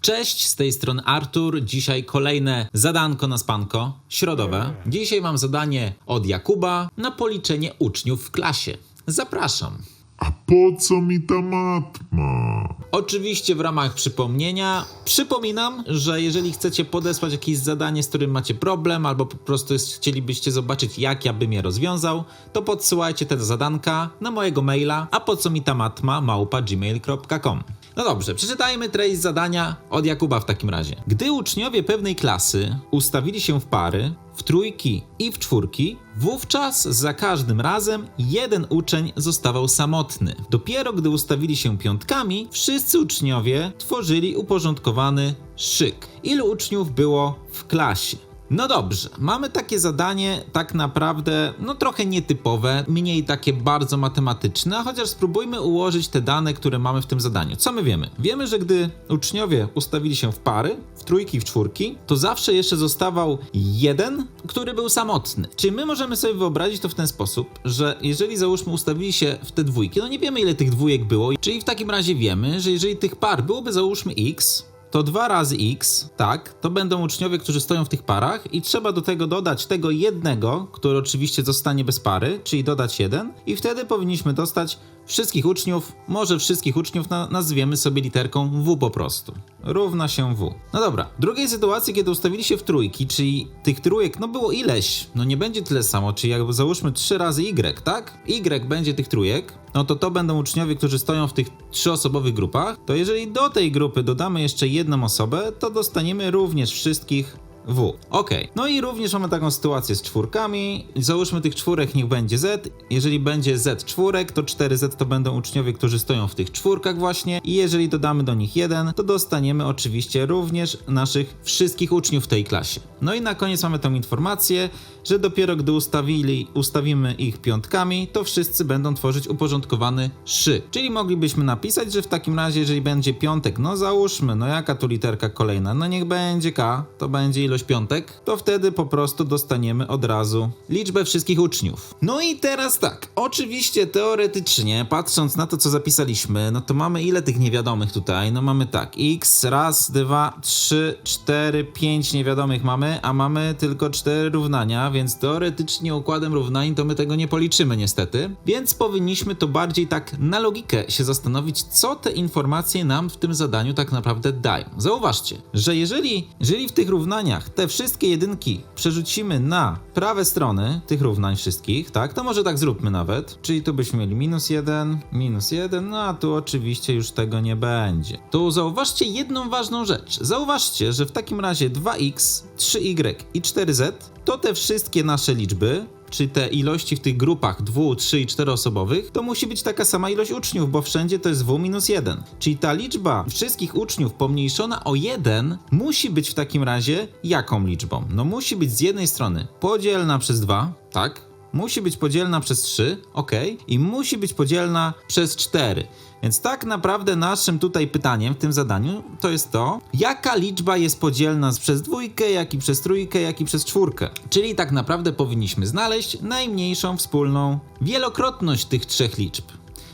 Cześć, z tej strony Artur. Dzisiaj kolejne zadanko na spanko, środowe. Dzisiaj mam zadanie od Jakuba na policzenie uczniów w klasie. Zapraszam. A po co mi ta matma? Oczywiście w ramach przypomnienia przypominam, że jeżeli chcecie podesłać jakieś zadanie, z którym macie problem, albo po prostu chcielibyście zobaczyć, jak ja bym je rozwiązał, to podsyłajcie te zadanka na mojego maila, a po co mi ta matma małpa gmail.com. No dobrze, przeczytajmy treść zadania od Jakuba w takim razie. Gdy uczniowie pewnej klasy ustawili się w pary, w trójki i w czwórki, wówczas za każdym razem jeden uczeń zostawał samotny. Dopiero gdy ustawili się piątkami, wszyscy uczniowie tworzyli uporządkowany szyk. Ilu uczniów było w klasie? No dobrze, mamy takie zadanie tak naprawdę, no trochę nietypowe, mniej takie bardzo matematyczne, chociaż spróbujmy ułożyć te dane, które mamy w tym zadaniu. Co my wiemy? Wiemy, że gdy uczniowie ustawili się w pary, w trójki i w czwórki, to zawsze jeszcze zostawał jeden, który był samotny. Czyli my możemy sobie wyobrazić to w ten sposób, że jeżeli załóżmy ustawili się w te dwójki, no nie wiemy ile tych dwójek było, czyli w takim razie wiemy, że jeżeli tych par byłoby załóżmy x, to 2 razy x, tak, to będą uczniowie, którzy stoją w tych parach i trzeba do tego dodać tego jednego, który oczywiście zostanie bez pary, czyli dodać jeden i wtedy powinniśmy dostać wszystkich uczniów, może wszystkich uczniów na, nazwiemy sobie literką w po prostu. Równa się w. No dobra, w drugiej sytuacji, kiedy ustawili się w trójki, czyli tych trójek, no było ileś, no nie będzie tyle samo, czyli jakby załóżmy 3 razy y, tak? Y będzie tych trójek, no to to będą uczniowie, którzy stoją w tych trzyosobowych grupach, to jeżeli do tej grupy dodamy jeszcze jedną osobę, to dostaniemy również wszystkich w. Ok. No i również mamy taką sytuację z czwórkami. Załóżmy tych czwórek niech będzie Z. Jeżeli będzie Z czwórek, to 4Z to będą uczniowie, którzy stoją w tych czwórkach właśnie. I jeżeli dodamy do nich jeden, to dostaniemy oczywiście również naszych wszystkich uczniów w tej klasie. No i na koniec mamy tą informację, że dopiero gdy ustawili, ustawimy ich piątkami, to wszyscy będą tworzyć uporządkowany szy. Czyli moglibyśmy napisać, że w takim razie, jeżeli będzie piątek, no załóżmy, no jaka tu literka kolejna? No niech będzie K, to będzie ilość piątek, to wtedy po prostu dostaniemy od razu liczbę wszystkich uczniów. No i teraz tak, oczywiście teoretycznie, patrząc na to, co zapisaliśmy, no to mamy ile tych niewiadomych tutaj? No mamy tak, x, raz, dwa, trzy, cztery, pięć niewiadomych mamy, a mamy tylko cztery równania, więc teoretycznie układem równań to my tego nie policzymy niestety, więc powinniśmy to bardziej tak na logikę się zastanowić, co te informacje nam w tym zadaniu tak naprawdę dają. Zauważcie, że jeżeli, jeżeli w tych równaniach te wszystkie jedynki przerzucimy na prawe strony tych równań wszystkich, tak, to może tak zróbmy nawet, czyli tu byśmy mieli minus 1, minus 1, no a tu oczywiście już tego nie będzie. Tu zauważcie jedną ważną rzecz. Zauważcie, że w takim razie 2x, 3y i 4z to te wszystkie nasze liczby, czy te ilości w tych grupach 2, 3 i 4 osobowych, to musi być taka sama ilość uczniów, bo wszędzie to jest w minus 1. Czyli ta liczba wszystkich uczniów pomniejszona o 1 musi być w takim razie jaką liczbą? No musi być z jednej strony podzielna przez 2, tak? Musi być podzielna przez 3, ok, i musi być podzielna przez 4. Więc tak naprawdę naszym tutaj pytaniem w tym zadaniu to jest to, jaka liczba jest podzielna przez dwójkę, jak i przez trójkę, jak i przez czwórkę. Czyli tak naprawdę powinniśmy znaleźć najmniejszą wspólną wielokrotność tych trzech liczb.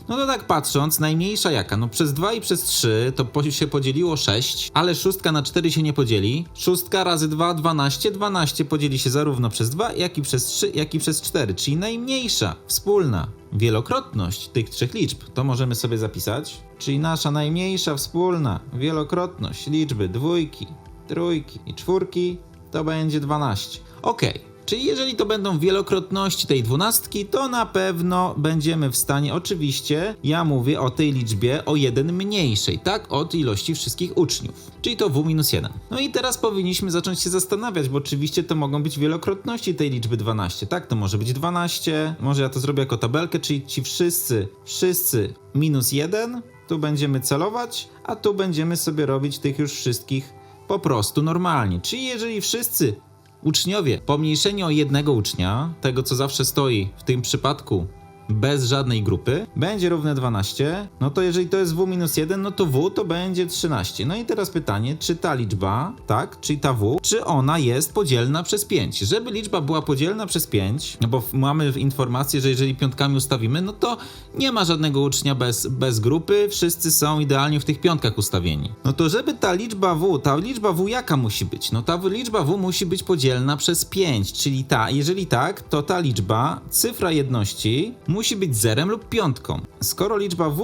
No to tak patrząc, najmniejsza jaka? No przez 2 i przez 3 to się podzieliło 6, ale szóstka na 4 się nie podzieli. Szóstka razy 2, 12, 12 podzieli się zarówno przez 2, jak i przez 3, jak i przez 4, czyli najmniejsza wspólna wielokrotność tych trzech liczb. To możemy sobie zapisać. Czyli nasza najmniejsza wspólna wielokrotność liczby dwójki, trójki i czwórki to będzie 12. Okej. Czyli jeżeli to będą wielokrotności tej dwunastki, to na pewno będziemy w stanie, oczywiście, ja mówię o tej liczbie o jeden mniejszej, tak? Od ilości wszystkich uczniów. Czyli to w minus 1. No i teraz powinniśmy zacząć się zastanawiać, bo oczywiście to mogą być wielokrotności tej liczby 12, tak? To może być 12, może ja to zrobię jako tabelkę, czyli ci wszyscy, wszyscy minus 1, tu będziemy celować, a tu będziemy sobie robić tych już wszystkich po prostu normalnie. Czyli jeżeli wszyscy Uczniowie, pomniejszenie o jednego ucznia, tego co zawsze stoi w tym przypadku bez żadnej grupy, będzie równe 12, no to jeżeli to jest w minus 1, no to w to będzie 13. No i teraz pytanie, czy ta liczba, tak, czyli ta w, czy ona jest podzielna przez 5? Żeby liczba była podzielna przez 5, no bo mamy informację, że jeżeli piątkami ustawimy, no to nie ma żadnego ucznia bez, bez grupy, wszyscy są idealnie w tych piątkach ustawieni. No to żeby ta liczba w, ta liczba w jaka musi być? No ta liczba w musi być podzielna przez 5, czyli ta, jeżeli tak, to ta liczba, cyfra jedności musi być zerem lub piątką. Skoro liczba w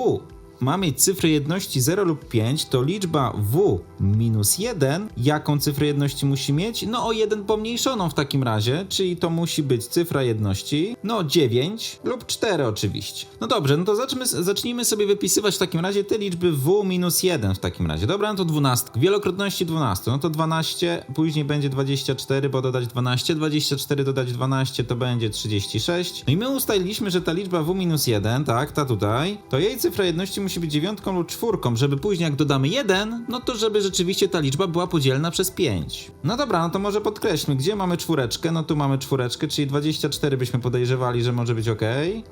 ma mieć cyfry jedności 0 lub 5, to liczba w minus 1, jaką cyfrę jedności musi mieć? No o 1 pomniejszoną w takim razie, czyli to musi być cyfra jedności, no 9 lub 4 oczywiście. No dobrze, no to zacznijmy, zacznijmy sobie wypisywać w takim razie te liczby w minus 1 w takim razie. Dobra, no to 12. Wielokrotności 12, no to 12, później będzie 24, bo dodać 12, 24 dodać 12 to będzie 36. No i my ustaliliśmy, że ta liczba w minus 1, tak, ta tutaj, to jej cyfra jedności musi być dziewiątką lub czwórką, żeby później jak dodamy 1, no to żeby rzeczywiście ta liczba była podzielna przez 5. No dobra, no to może podkreślmy, gdzie mamy czwóreczkę, no tu mamy czwóreczkę, czyli 24 byśmy podejrzewali, że może być ok.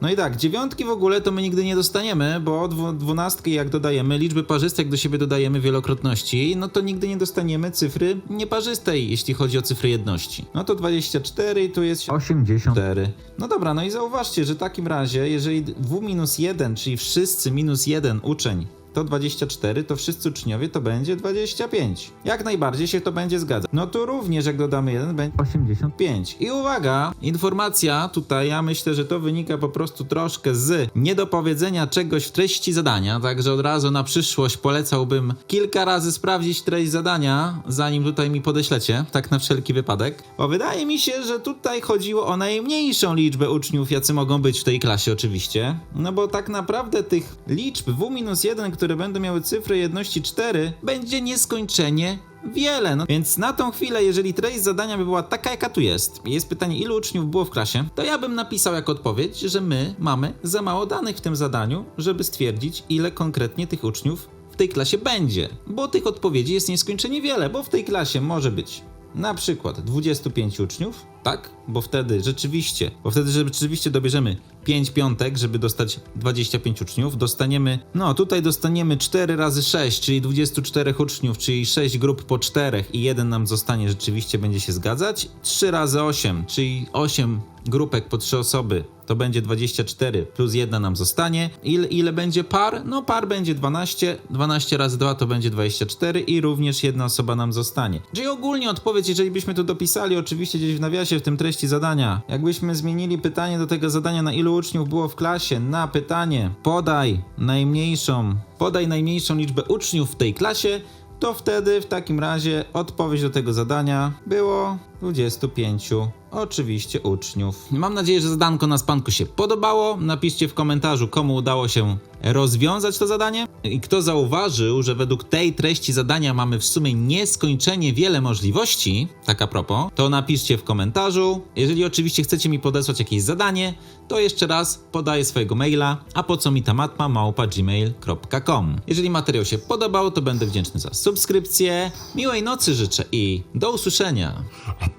No i tak, dziewiątki w ogóle to my nigdy nie dostaniemy, bo dwu, dwunastki jak dodajemy, liczby parzyste jak do siebie dodajemy wielokrotności, no to nigdy nie dostaniemy cyfry nieparzystej, jeśli chodzi o cyfry jedności. No to 24 i tu jest 84. No dobra, no i zauważcie, że w takim razie, jeżeli w minus 1, czyli wszyscy minus 1 uczeń to 24, to wszyscy uczniowie to będzie 25. Jak najbardziej się to będzie zgadzać. No tu również jak dodamy 1 będzie 85. I uwaga, informacja tutaj, ja myślę, że to wynika po prostu troszkę z niedopowiedzenia czegoś w treści zadania, także od razu na przyszłość polecałbym kilka razy sprawdzić treść zadania, zanim tutaj mi podeślecie, tak na wszelki wypadek. Bo wydaje mi się, że tutaj chodziło o najmniejszą liczbę uczniów, jacy mogą być w tej klasie oczywiście. No bo tak naprawdę tych liczb W-1, które będą miały cyfry jedności 4, będzie nieskończenie wiele. No więc na tą chwilę, jeżeli treść zadania by była taka, jaka tu jest, i jest pytanie, ilu uczniów było w klasie, to ja bym napisał jako odpowiedź, że my mamy za mało danych w tym zadaniu, żeby stwierdzić, ile konkretnie tych uczniów w tej klasie będzie. Bo tych odpowiedzi jest nieskończenie wiele, bo w tej klasie może być na przykład 25 uczniów, tak? Bo wtedy rzeczywiście, bo wtedy rzeczywiście dobierzemy 5 piątek, żeby dostać 25 uczniów, dostaniemy, no tutaj dostaniemy 4 razy 6, czyli 24 uczniów, czyli 6 grup po 4 i jeden nam zostanie, rzeczywiście będzie się zgadzać. 3 razy 8, czyli 8 grupek po 3 osoby, to będzie 24 plus 1 nam zostanie. Ile, ile będzie par? No par będzie 12, 12 razy 2 to będzie 24 i również jedna osoba nam zostanie. Czyli ogólnie odpowiedź, jeżeli byśmy to dopisali oczywiście gdzieś w nawiasie w tym treści zadania, jakbyśmy zmienili pytanie do tego zadania na ilu uczniów było w klasie na pytanie podaj najmniejszą, podaj najmniejszą liczbę uczniów w tej klasie, to wtedy w takim razie odpowiedź do tego zadania było 25 oczywiście uczniów. Mam nadzieję, że zadanko na spanku się podobało. Napiszcie w komentarzu, komu udało się rozwiązać to zadanie i kto zauważył, że według tej treści zadania mamy w sumie nieskończenie wiele możliwości, tak a propos, to napiszcie w komentarzu. Jeżeli oczywiście chcecie mi podesłać jakieś zadanie, to jeszcze raz podaję swojego maila, a po co mi ta matma małpa gmail.com. Jeżeli materiał się podobał, to będę wdzięczny za subskrypcję. Miłej nocy życzę i do usłyszenia.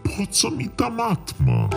Po co mi ta matma?